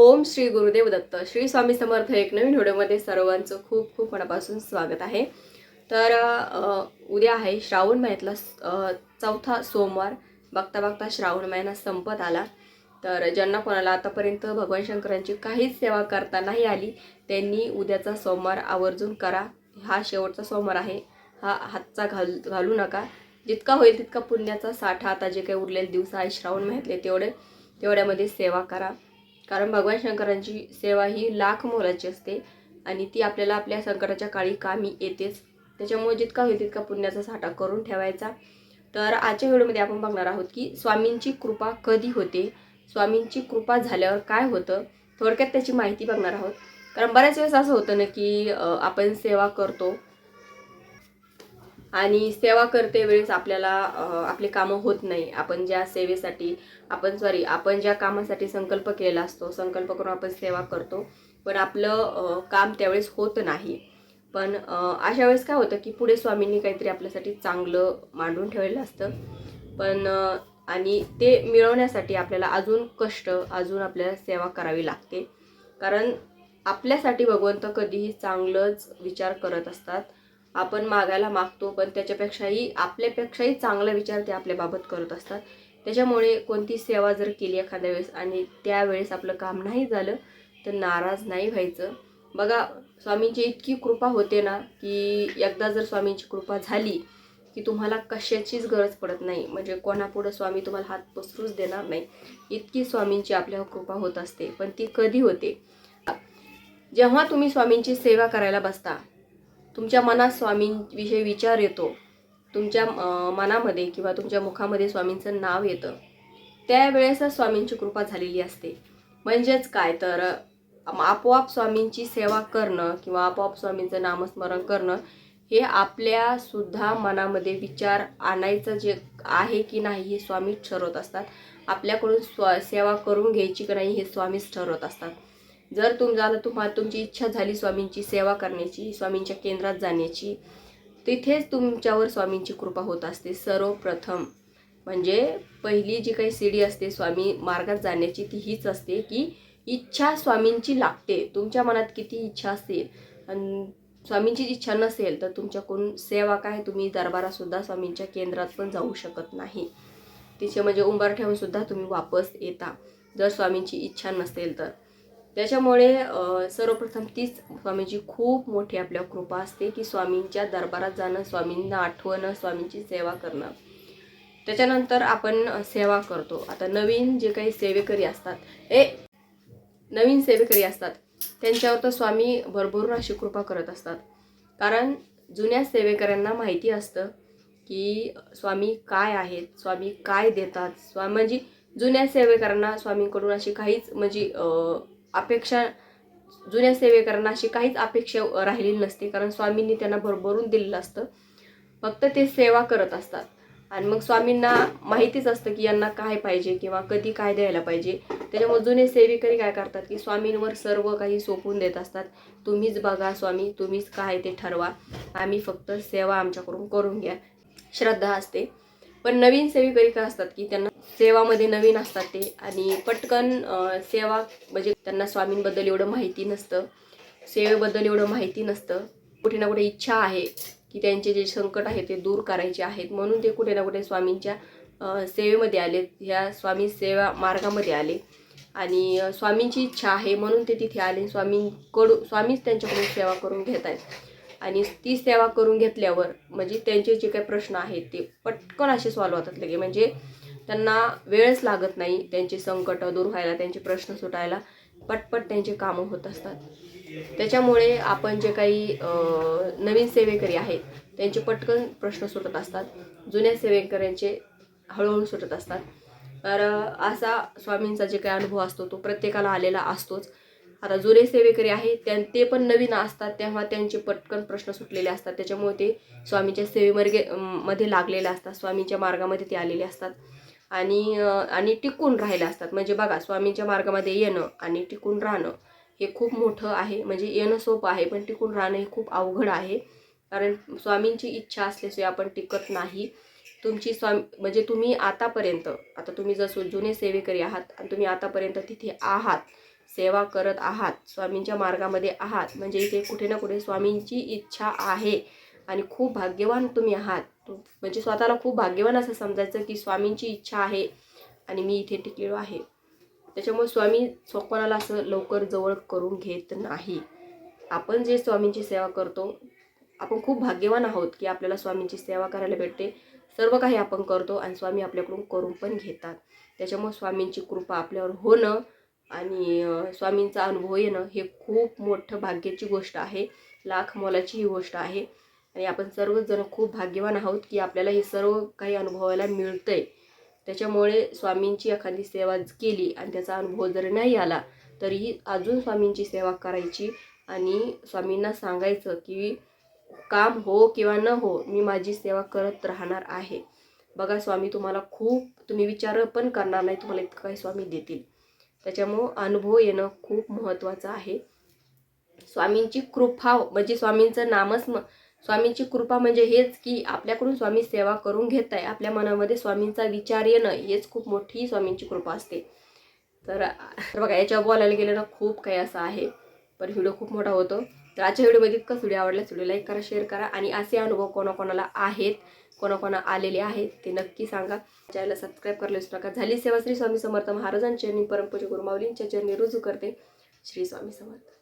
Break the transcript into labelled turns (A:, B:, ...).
A: ओम श्री गुरुदेव दत्त. श्री स्वामी समर्थ एक नवीन व्हिडिओमध्ये सर्वांचं खूप खूप मनापासून स्वागत आहे. तर उद्या आहे श्रावण महिन्यातला चौथा सोमवार. बघता बघता श्रावण महिना संपत आला. तर ज्यांना कोणाला आतापर्यंत भगवान शंकरांची काहीच सेवा करता नाही आली त्यांनी उद्याचा सोमवार आवर्जून करा. हा शेवटचा सोमवार आहे. हा हातचा घाल घालू नका. जितका होईल तितका पुण्याचा साठा आता जे काही उरलेले दिवस आहे श्रावण महिन्यातले तेवढे तेवढ्यामध्ये सेवा करा. कारण भगवान शंकरांची सेवा ही लाख मोलाची असते आणि ती आपल्याला आपल्या संकटाच्या काळी कामी येतेच. त्याच्यामुळे जितका होईल तितका पुण्याचा साठा करून ठेवायचा. तर आजच्या व्हिडिओमध्ये आपण बघणार आहोत की स्वामींची कृपा कधी होते? स्वामींची कृपा झाल्यावर काय होतं? थोडक्यात त्याची माहिती बघणार आहोत. कारण बऱ्याच वेळेस असं होतं ना की आपण सेवा करतो आणि सेवा करते वेळेस आपल्याला आपली आपले कामं होत नाही. आपण ज्या सेवेसाठी आपण सॉरी आपण ज्या कामासाठी संकल्प केलेला असतो संकल्प करून आपण सेवा करतो पण आपलं काम त्यावेळेस होत नाही. पण अशा वेळेस काय होतं की पुढे स्वामींनी काहीतरी आपल्यासाठी चांगलं मांडून ठेवलेलं असतं. पण आणि ते मिळवण्यासाठी आपल्याला अजून कष्ट अजून आपल्याला सेवा करावी लागते. कारण आपल्यासाठी भगवंत कधीही चांगलंच विचार करत असतात. आपण मागायला मागतो पण त्याच्यापेक्षाही आपल्यापेक्षाही चांगला विचार ते आपल्याबाबत करत असतात. त्याच्यामुळे कोणती सेवा जर केली एखाद्या वेळेस आणि त्यावेळेस आपलं काम नाही झालं तर नाराज नाही व्हायचं. बघा स्वामींची इतकी कृपा होते ना की एकदा जर स्वामींची कृपा झाली की तुम्हाला कशाचीच गरज पडत नाही. म्हणजे कोणापुढं स्वामी तुम्हाला हात पसरूच देणार नाही. इतकी स्वामींची आपल्यावर कृपा होत असते पण ती कधी होते? जेव्हा तुम्ही स्वामींची सेवा करायला बसता तुमच्या मनात स्वामींविषयी विचार येतो. तुमच्या मनामध्ये किंवा तुमच्या मुखामध्ये स्वामींचं नाव येतं. त्यावेळेसच स्वामींची कृपा झालेली असते. म्हणजेच काय? तर आपोआप स्वामींची सेवा करणं किंवा आपोआप स्वामींचं नामस्मरण करणं हे आपल्यासुद्धा मनामध्ये विचार आणायचं जे आहे की नाही हे स्वामीच ठरवत असतात. आपल्याकडून स्व सेवा करून घ्यायची की नाही हे स्वामीच ठरवत असतात. जर तुमचा तुम्हाला तुमची इच्छा झाली स्वामींची सेवा करण्याची स्वामींच्या केंद्रात जाण्याची तिथेच तुमच्यावर स्वामींची कृपा होत असते सर्वप्रथम. म्हणजे पहिली जी काही सीडी असते स्वामी मार्गात जाण्याची ती हीच असते की इच्छा स्वामींची लागते. तुमच्या मनात किती इच्छा असेल आणि स्वामींची इच्छा नसेल तर तुमच्याकडून सेवा काय? तुम्ही दरबारासुद्धा स्वामींच्या केंद्रात पण जाऊ शकत नाही. तिचे म्हणजे उंबर ठेवूनसुद्धा तुम्ही वापस येता. जर स्वामींची इच्छा नसेल तर. त्याच्यामुळे सर्वप्रथम तीच स्वामींची खूप मोठी आपल्या कृपा असते की स्वामींच्या दरबारात जाणं स्वामींना आठवणं स्वामींची सेवा करणं. त्याच्यानंतर आपण सेवा करतो. आता नवीन जे काही सेवेकरी असतात ए नवीन सेवेकरी असतात त्यांच्यावर तर स्वामी भरभरून अशी कृपा करत असतात. कारण जुन्या सेवेकऱ्यांना माहिती असतं की स्वामी काय आहेत स्वामी काय देतात. स्वामी म्हणजे जुन्या सेवेकरांना स्वामींकडून अशी काहीच म्हणजे अपेक्षा जुन्या सेवेकरांना अशी काहीच अपेक्षा राहिलेली नसते. कारण स्वामींनी त्यांना भरभरून दिलेलं असतं. फक्त ते सेवा करत असतात. आणि मग स्वामींना माहितीच असतं की यांना काय पाहिजे किंवा कधी काय द्यायला पाहिजे. त्याच्यामुळे जुने सेवेकरी काय करतात की स्वामींवर सर्व काही सोपून देत असतात. तुम्हीच बघा स्वामी तुम्हीच काय ते ठरवा. आम्ही फक्त सेवा आमच्याकडून करून घ्या. श्रद्धा असते. पण नवीन सेवेकरी असतात की त्यांना सेवामध्ये नवीन असतात ते. आणि पटकन सेवा म्हणजे त्यांना स्वामींबद्दल एवढं माहिती नसतं. सेवेबद्दल एवढं माहिती नसतं. कुठे ना कुठे इच्छा आहे की त्यांचे जे संकट आहे ते दूर करायचे आहेत. म्हणून ते कुठे ना कुठे स्वामींच्या सेवेमध्ये आले ह्या स्वामी सेवा मार्गामध्ये आले. आणि स्वामींची इच्छा आहे म्हणून ते तिथे आले. स्वामींकडून स्वामीच त्यांच्याकडून सेवा करून घेत आहेत. आणि ती सेवा करून घेतल्यावर म्हणजे त्यांचे जे काही प्रश्न आहेत ते पटकन असे सॉल्व्ह होतात लगे म्हणजे त्यांना वेळच लागत नाही त्यांचे संकट दूर व्हायला त्यांचे प्रश्न सुटायला. पटपट त्यांचे कामं होत असतात. त्याच्यामुळे आपण जे काही नवीन सेवेकरी आहेत त्यांचे पटकन प्रश्न सुटत असतात. जुन्या सेवेकऱ्यांचे हळूहळू सुटत असतात. तर असा स्वामींचा जे काही अनुभव असतो तो प्रत्येकाला आलेला असतोच. आता जुने सेवेकरी आहेत त्या ते पण नवीन असतात तेव्हा त्यांचे पटकन प्रश्न सुटलेले असतात. त्याच्यामुळे ते स्वामींच्या सेवेमार्गे मध्ये लागलेले असतात स्वामींच्या मार्गामध्ये ते आलेले असतात. आणि आणि टिकून राहिले असतात. म्हणजे बघा स्वामींच्या मार्गामध्ये येणं आणि टिकून राहणं हे खूप मोठं आहे. म्हणजे येणं सोपं आहे पण टिकून राहणं हे खूप अवघड आहे. कारण स्वामींची इच्छा असल्याशिवाय आपण टिकत नाही. तुमची स्वामी म्हणजे तुम्ही आतापर्यंत आता तुम्ही जसं जुने सेवेकरी आहात आणि तुम्ही आतापर्यंत तिथे आहात सेवा करत आहात स्वामींच्या मार्गामध्ये आहात. म्हणजे इथे कुठे ना कुठे स्वामींची इच्छा आहे आणि खूप भाग्यवान तुम्ही आहात. म्हणजे स्वतःला खूप भाग्यवान असं समजायचं की स्वामींची इच्छा आहे आणि मी इथे टिकलेलो आहे. त्याच्यामुळे स्वामी स्वकोणाला असं लवकर जवळ करून घेत नाही. आपण जे स्वामींची सेवा करतो आपण खूप भाग्यवान आहोत की आपल्याला स्वामींची सेवा करायला भेटते. सर्व काही आपण करतो आणि स्वामी आपल्याकडून करून पण घेतात. त्याच्यामुळे स्वामींची कृपा आपल्यावर होणं आणि स्वामींचा अनुभव येणं हे खूप मोठं भाग्याची गोष्ट आहे. लाख मोलाची ही गोष्ट आहे. आणि आपण सर्वजण खूप भाग्यवान आहोत की आपल्याला हे सर्व काही अनुभवायला मिळतं आहे त्याच्यामुळे स्वामींची एखादी सेवा केली आणि त्याचा अनुभव जर नाही आला तरीही अजून स्वामींची सेवा करायची आणि स्वामींना सांगायचं की काम हो किंवा न हो मी माझी सेवा करत राहणार आहे. बघा स्वामी तुम्हाला खूप तुम्ही विचार पण करणार नाही तुम्हाला इतकं काही स्वामी देतील. त्याच्यामुळं अनुभव येणं खूप महत्त्वाचं आहे. स्वामींची कृपा म्हणजे स्वामींचं नामच म स्वामींची कृपा म्हणजे हेच की आपल्याकडून स्वामी सेवा करून घेत आहे. आपल्या मनामध्ये स्वामींचा विचार येणं हेच खूप मोठी स्वामींची कृपा असते. तर बघा याच्यावर बोलायला गेलं ना खूप काही असं आहे. पण व्हिडिओ खूप मोठा होतो. तर आजच्या व्हिडिओमध्ये इतकं व्हिडिओ आवडला व्हिडिओ लाईक करा शेअर करा आणि असे अनुभव कोणाकोणाला आहेत कोणाकोणा आलेले आहेत ते नक्की सांगा. चॅनलला सबस्क्राईब करायला विसरू नका झाली सेवा श्री स्वामी समर्थ महाराजांच्या आणि परमपूज्य गुरुमाऊलींच्या चरणी. रुजू करते श्री स्वामी समर्थ.